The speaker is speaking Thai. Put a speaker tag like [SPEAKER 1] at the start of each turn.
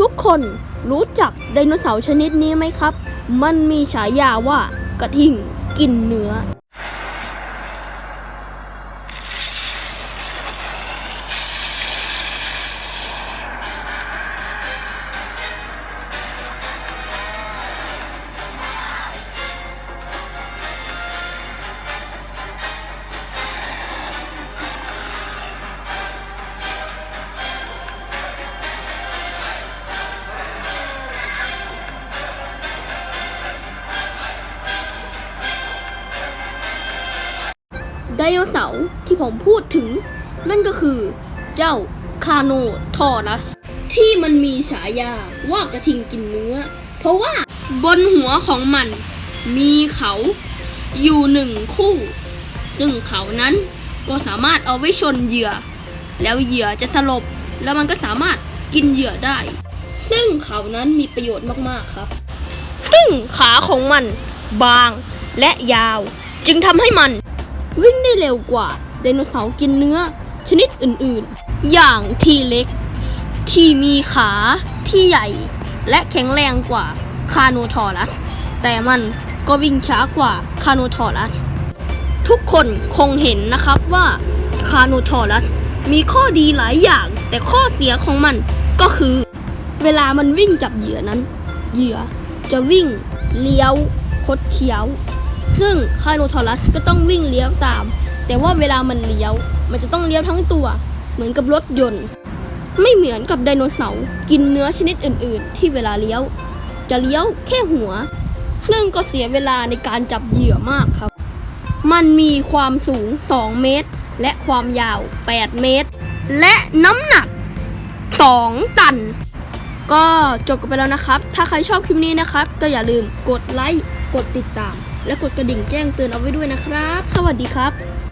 [SPEAKER 1] ทุกคนรู้จักไดโนเสาร์ชนิดนี้ไหมครับ มันมีฉายาว่ากระทิงกินเนื้อ โนเสาร์ที่ผมพูดถึง นั่นก็คือ เจ้าคาโนทอรัส ที่มันมีฉายาว่ากระทิงกินเนื้อ เพราะว่าบนหัวของมันมีเขาอยู่หนึ่งคู่ ซึ่งเขานั้นก็สามารถเอาไว้ชนเหยื่อ แล้วเหยื่อจะสลบ แล้วมันก็สามารถกินเหยื่อได้ ซึ่งเขานั้นมีประโยชน์มากๆครับ ซึ่งขาของมันบางและยาว จึงทำให้มัน วิ่งได้เร็วกว่าไดโนเสาร์กินเนื้อ ชนิดอื่นๆ อย่างทีเล็ก ที่มีขาที่ใหญ่ และแข็งแรงกว่าคาโนทอรัสแต่มันก็วิ่งช้ากว่าคาโนทอรัสทุกคนคงเห็นนะครับว่าคาโนทอรัสมีข้อดีหลายอย่าง แต่ข้อเสียของมันก็คือ เวลามันวิ่งจับเหยื่อนั้น เหยื่อจะวิ่งเลี้ยวคดเคี้ยว ซึ่งคาโนทอรัสก็ต้องวิ่งเลี้ยวตาม แต่ว่าเวลามันเลี้ยว มันจะต้องเลี้ยวทั้งตัว เหมือนกับรถยนต์ ไม่เหมือนกับไดโนเสาร์กินเนื้อชนิดอื่น ๆ ที่เวลาเลี้ยว จะเลี้ยวแค่หัว ซึ่งก็เสียเวลาในการจับเหยื่อมากครับ มันมีความสูง 2 เมตร และความยาว 8 เมตร และน้ำหนัก 2 ตันก็จบกันไปแล้วนะครับ ถ้าใครชอบคลิปนี้นะครับ ก็อย่าลืมกดไลค์ กดติดตาม และกดกระดิ่งแจ้งเตือนเอาไว้ด้วยนะครับ สวัสดีครับ